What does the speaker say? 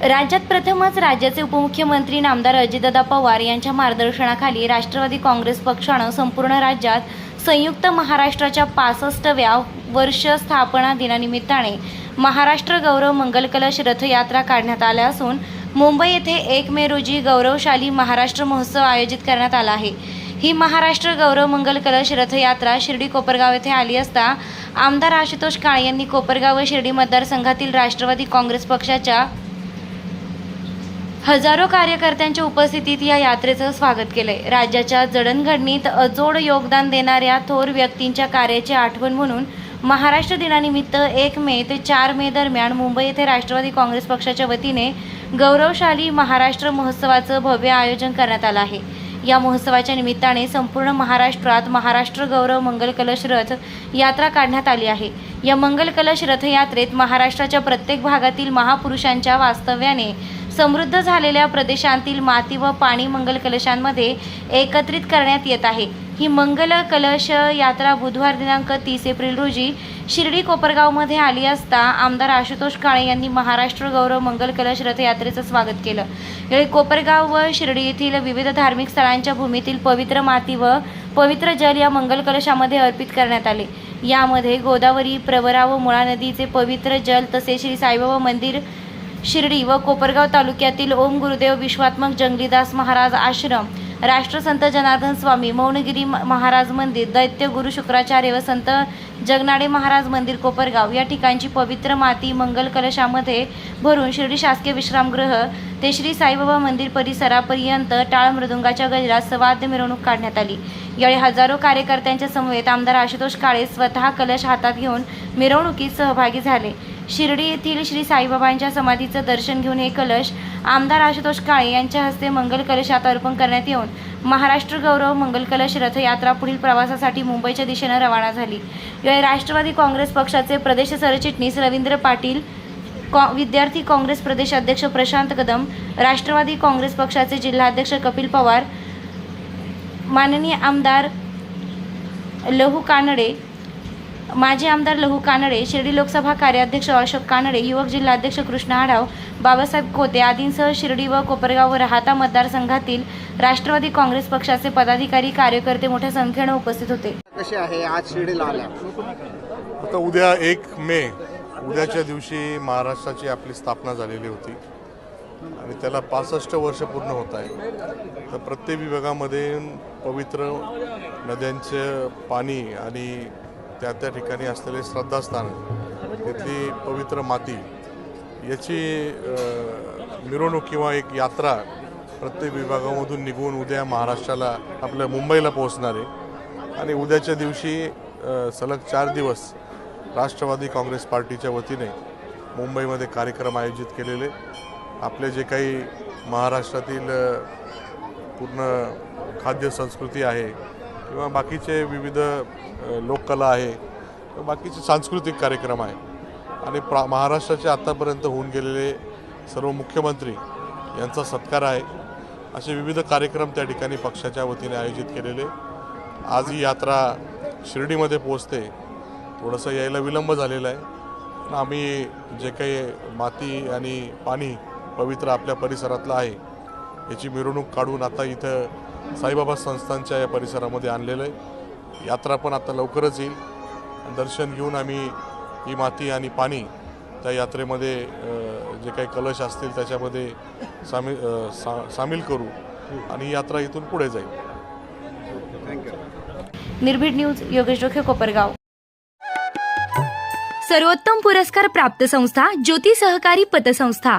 राज्यात प्रथमच राज्याचे उपमुख्यमंत्री नामदार अजितदादा पवार यांच्या मार्गदर्शनाखाली राष्ट्रवादी काँग्रेस पक्षानं संपूर्ण राज्यात संयुक्त महाराष्ट्राच्या पासष्टव्या वर्ष स्थापना दिनानिमित्ताने महाराष्ट्र गौरव मंगल कलश रथयात्रा काढण्यात आल्या असून मुंबई येथे एक मे रोजी गौरवशाली महाराष्ट्र महोत्सव आयोजित करण्यात आला आहे. ही महाराष्ट्र गौरव मंगल कलश रथयात्रा शिर्डी कोपरगाव येथे आली असता आमदार आशुतोष काळे यांनी कोपरगाव व शिर्डी मतदारसंघातील राष्ट्रवादी काँग्रेस पक्षाच्या हजारो कार्यकर्त्यांच्या उपस्थितीत या यात्रेचं स्वागत केलंय. राज्याच्या जडणघडणीत अजोड योगदान देणाऱ्या थोर व्यक्तींच्या कार्याची आठवण म्हणून महाराष्ट्र दिनानिमित्त एक मे ते चार मे दरम्यान मुंबई येथे राष्ट्रवादी काँग्रेस पक्षाच्या वतीने गौरवशाली महाराष्ट्र महोत्सवाचं भव्य आयोजन करण्यात आलं आहे. या महोत्सवाच्या निमित्ताने संपूर्ण महाराष्ट्रात महाराष्ट्र गौरव मंगल कलश रथ यात्रा काढण्यात आली आहे. या मंगल कलश रथयात्रेत महाराष्ट्राच्या प्रत्येक भागातील महापुरुषांच्या वास्तव्याने समृद्ध झालेल्या प्रदेशांतील माती व पाणी मंगल कलशांमध्ये एकत्रित करण्यात येत आहे. ही मंगल कलश यात्रा बुधवार दिनांक तीस एप्रिल रोजी शिर्डी कोपरगावमध्ये आली असता आमदार आशुतोष काळे यांनी महाराष्ट्र गौरव मंगल कलश रथयात्रेचं स्वागत केलं. यावेळी कोपरगाव व शिर्डी येथील विविध धार्मिक स्थळांच्या भूमीतील पवित्र माती व पवित्र जल या मंगल कलशामध्ये अर्पित करण्यात आले. यामध्ये गोदावरी प्रवरा व मुळा नदीचे पवित्र जल तसेच श्री साईबाबा मंदिर शिर्डी व कोपरगाव तालुक्यातील ओम गुरुदेव विश्वात्मक जंगलीदास महाराज आश्रम राष्ट्रसंत जनार्दन स्वामी मौनगिरी म- महाराज मंदिर दैत्य गुरु शुक्राचार्य व संत जगनाडे महाराज मंदिर कोपरगाव या ठिकाणची पवित्र माती मंगल कलशामध्ये भरून शिर्डी शासकीय विश्रामगृह ते श्री साईबाबा मंदिर परिसरापर्यंत टाळ मृदुंगाच्या गजरात सवाद्य मिरवणूक काढण्यात आली. यावेळी हजारो कार्यकर्त्यांच्या समवेत आमदार आशुतोष काळे स्वतः कलश हातात घेऊन मिरवणुकीत सहभागी झाले. शिर्डी येथील श्री साईबाबांच्या समाधीचं दर्शन घेऊन हे कलश आमदार आशुतोष काळे यांच्या हस्ते मंगल कलशात अर्पण करण्यात येऊन महाराष्ट्र गौरव मंगल कलश रथयात्रा पुढील प्रवासासाठी मुंबईच्या दिशेनं रवाना झाली. यावेळी राष्ट्रवादी काँग्रेस पक्षाचे प्रदेश सरचिटणीस रवींद्र पाटील कॉ विद्यार्थी काँग्रेस प्रदेश अध्यक्ष प्रशांत कदम राष्ट्रवादी काँग्रेस पक्षाचे जिल्हाध्यक्ष कपिल पवार माननीय आमदार लहू कानडे माजी आमदार लहू कानडे शिर्डी लोकसभा कार्याध्यक्ष अशोक कानडे युवक जिल्हाध्यक्ष कृष्ण आढाव बाबासाहेब कोते आदींसह शिर्डी व कोपरगाव व राहाता मतदारसंघातील राष्ट्रवादी काँग्रेस पक्षाचे पदाधिकारी कार्यकर्ते मोठ्या संख्येनं उपस्थित होते. कसे आहे? आज शिर्डीला आल्या. आता उद्या एक मे उद्याच्या दिवशी महाराष्ट्राची आपली स्थापना झालेली होती. आणि त्याला पासष्ट वर्ष पूर्ण होत आहे. तर प्रत्येक विभागामध्ये पवित्र नद्यांचं पाणी आणि त्या त्या ठिकाणी असलेले श्रद्धास्थान तिथली पवित्र माती याची मिरवणूक किंवा एक यात्रा प्रत्येक विभागामधून निघून उद्या महाराष्ट्राला आपल्या मुंबईला पोहोचणार आहे. आणि उद्याच्या दिवशी सलग चार दिवस राष्ट्रवादी काँग्रेस पार्टीच्या वतीने मुंबईमध्ये कार्यक्रम आयोजित केलेले. आपले जे काही महाराष्ट्रातील पूर्ण खाद्य संस्कृती आहे किंवा बाकीचे विविध लोककला आहे किंवा बाकीचे सांस्कृतिक कार्यक्रम आहे. आणि प्रा महाराष्ट्राचे आत्तापर्यंत होऊन गेलेले सर्व मुख्यमंत्री यांचा सत्कार आहे. असे विविध कार्यक्रम त्या ठिकाणी पक्षाच्या वतीने आयोजित केलेले. आज ही यात्रा शिर्डीमध्ये पोहोचते. थोडंसं यायला विलंब झालेला आहे. पण आम्ही जे काही माती आणि पाणी पवित्र आपल्या परिसरातलं आहे याची मिरवणूक काढून आता इथं साईबाबा संस्थांच्या या परिसरामध्ये आणलेलं आहे. यात्रा पण आता लवकरच येईल. दर्शन घेऊन आम्ही ही माती आणि पाणी त्या यात्रेमध्ये जे काही कलश असतील त्याच्यामध्ये सामील सा सामील करू आणि ही यात्रा इथून पुढे जाईल. निर्भीड न्यूज योगेश डोखे कोपरगाव. सर्वोत्तम पुरस्कार प्राप्त संस्था ज्योती सहकारी पतसंस्था.